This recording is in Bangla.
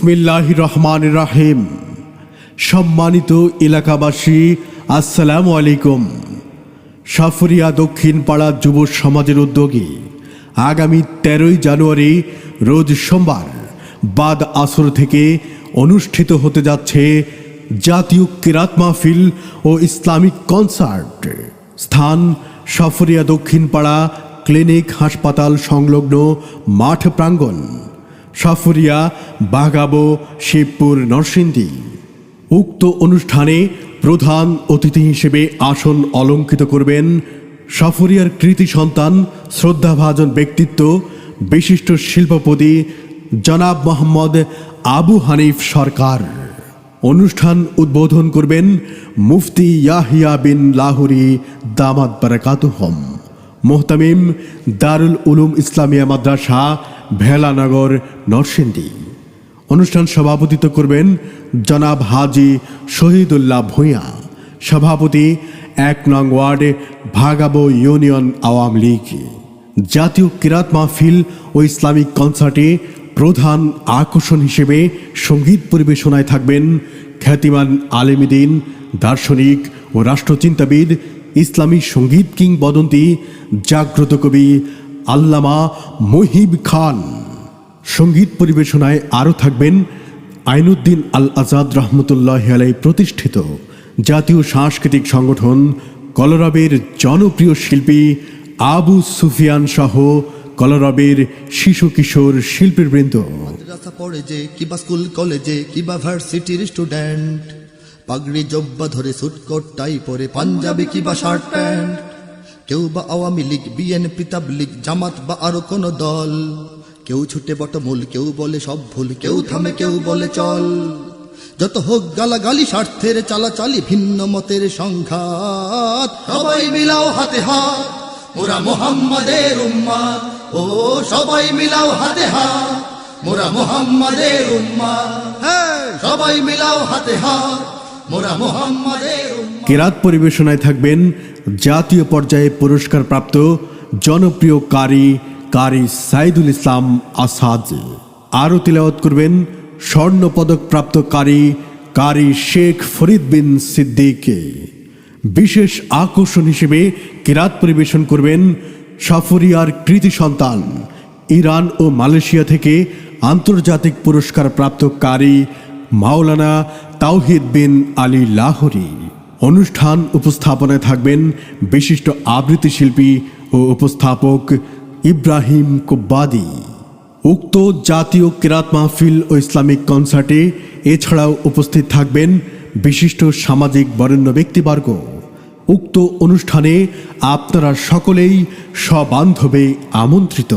বিসমিল্লাহ রহমান রাহিম সম্মানিত এলাকাবাসী, আসসালামু আলাইকুম। সাফরিয়া দক্ষিণ পাড়া যুব সমাজের উদ্যোগে আগামী তেরোই জানুয়ারি, রোজ সোমবার, বাদ আসর থেকে অনুষ্ঠিত হতে যাচ্ছে জাতীয় কিরাত মাহফিল ও ইসলামিক কনসার্ট। স্থান সাফরিয়া দক্ষিণ পাড়া ক্লিনিক হাসপাতাল সংলগ্ন মাঠ প্রাঙ্গণ। সাফরিয়া, বাগাবো, শিবপুর, নরসিংদী। উক্ত অনুষ্ঠানে প্রধান অতিথি হিসেবে আসন অলঙ্কৃত করবেন সাফরিয়ার কৃতি সন্তান, শ্রদ্ধাভাজন ব্যক্তিত্ব, বিশিষ্ট শিল্পপতি জনাব মোহাম্মদ আবু হানিফ সরকার। অনুষ্ঠান উদ্বোধন করবেন মুফতি ইয়াহিয়া বিন লাহুরি দামাদ বারাকাতুহম, মোহতামিম দারুল উলুম ইসলামিয়া মাদ্রাসা ভেলানগর, নরসিংদী। অনুষ্ঠান সভাপতিত্ব করবেন জনাব হাজি শহীদুল্লাহ ভূঁইয়া। সভাপতি এক নং ওয়ার্ড ভাগাবো ইউনিয়ন আওয়ামী লীগ। জাতীয় কিরাত মাহফিল ও ইসলামিক কনসার্টে প্রধান আকর্ষণ হিসেবে সংগীত পরিবেশনায় থাকবেন খ্যাতিমান আলেমিদিন, দার্শনিক ও রাষ্ট্রচিন্তাবিদ, ইসলামী সংগীত কিংবদন্তি, জাগ্রত কবি আল্লামা মহিব খান। সংগীত পরিবেশনায় আরও থাকবেন আইনুদ্দিন আল আজাদ রহমতুল্লাহ আলাই প্রতিষ্ঠিত জাতীয় সাংস্কৃতিক সংগঠন কলরবের জনপ্রিয় শিল্পী আবু সুফিয়ান সহ কলরবের শিশু কিশোর শিল্পীর বৃন্দ পড়ে যে, কিবা স্কুল, কলেজে, কিবা ভার্সিটির স্টুডেন্ট পাগড়ি জব্বা ধরে সুটকোট টাই পরে পাঞ্জাবি, কিবা শার্ট প্যান্ট কেউ বা আওয়ামী লীগ বিএনপি তাবলিগ জামাত বা আরও কোন দল। কেউ ছুটে বটমূল কেউ বলে সব ভুল কেউ থামে কেউ বলে চল। যত হোক গালাগালি স্বার্থের চালাচালি ভিন্ন মতের সংঘাত। সবাই মিলাও হাতে হাত মোরা মোহাম্মদের উম্মা ও সবাই মিলাও হাতে হাত মোরা মোহাম্মদের উম্মা হ্যাঁ। সবাই মিলাও হাতে হাত। কেরাত পরিবেশনায় থাকবেন জাতীয় পর্যায়ে পুরস্কার প্রাপ্ত জনপ্রিয় কারি কারি সাইদুল ইসলাম আসাদ। আরও তিলাওয়াত করবেন স্বর্ণ পদক প্রাপ্ত কারি কারি শেখ ফরিদ বিন সিদ্দিক। বিশেষ আকর্ষণ হিসেবে কেরাত পরিবেশন করবেন সাফরিয়ার কৃতি সন্তান, ইরান ও মালয়েশিয়া থেকে আন্তর্জাতিক পুরস্কার প্রাপ্ত কারি মাওলানা তাওহিদ বিন আলী লাহরি অনুষ্ঠান উপস্থাপনায় থাকবেন বিশিষ্ট আবৃত্তি শিল্পী ও উপস্থাপক ইব্রাহিম কুব্বাদি। উক্ত জাতীয় কেরাত মাহফিল ও ইসলামিক কনসার্টে এছাড়াও উপস্থিত থাকবেন বিশিষ্ট সামাজিক বরেণ্য ব্যক্তিবর্গ। উক্ত অনুষ্ঠানে আপনারা সকলেই সবান্ধবে আমন্ত্রিত।